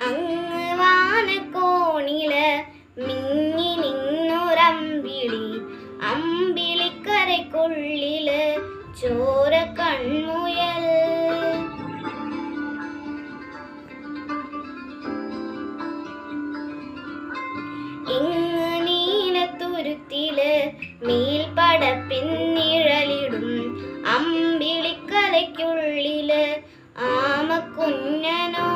അങ്ങ് വാനക്കോണിൽ മിന്നി നിന്നൊരമ്പിളി അമ്പിളിക്കരയ്ക്കുള്ളിൽ ചോര കൺമുയൽ. ഇങ്ങ് നീലത്തുരുത്തിൽ മീൽപ്പടപ്പിൻ ആമക്കുഞ്ഞനോ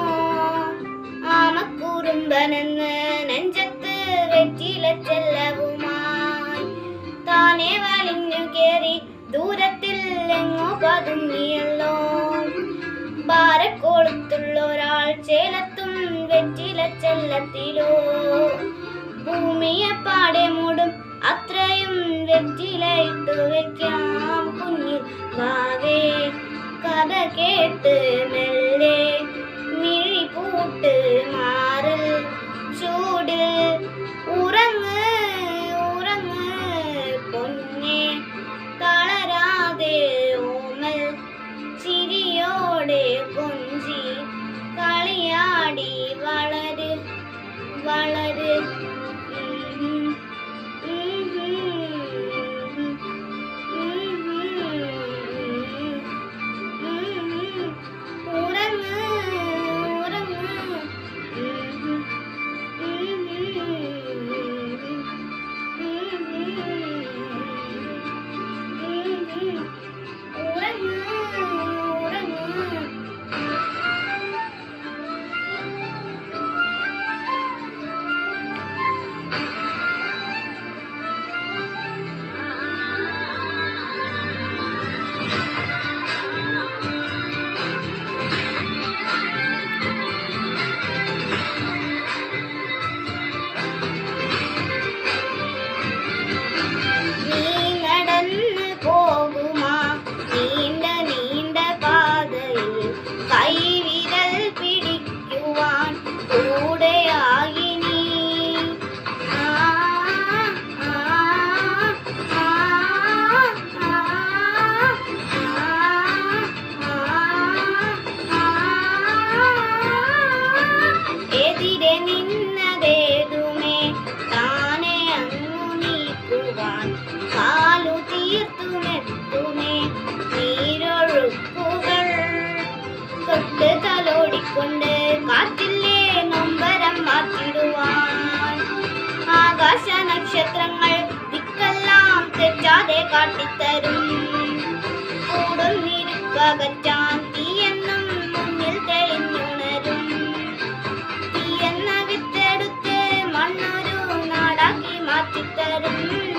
ആമക്കുറുമ്പനെന്ന് നെഞ്ചത്ത് വെറ്റില ചെല്ലവുമായി. താനെ വലിഞ്ഞു കേറി ദൂരത്തിൽ എങ്ങോ പതുങ്ങിയല്ലോ. ഭാരക്കോളത്തുള്ള ഒരാൾ ചേലത്തും വെറ്റില ചെല്ലത്തിലോ. ഭൂമിയെ പാടെ മൂടും അത്രയും വെറ്റില ഇട്ടു വെക്കാം കുഞ്ഞു വാവേ കഥ കേട്ട് മെല്ലെ দেবো തൊട്ട് തലോടിക്കൊണ്ട് കാറ്റില്ലേ നൊമ്പരം മാറ്റിടുവാൻ. ആകാശ നക്ഷത്രങ്ങൾ ദിക്കെല്ലാം തെറ്റാതെ കാട്ടിത്തരും. കൂടുന്നിരുപ്പകറ്റാൻ തീയെന്നും മുന്നിൽ തെളിഞ്ഞുണരും. തീയെന്ന വിത്തെടുത്ത് മണ്ണൊരു നാടാക്കി മാറ്റിത്തരും.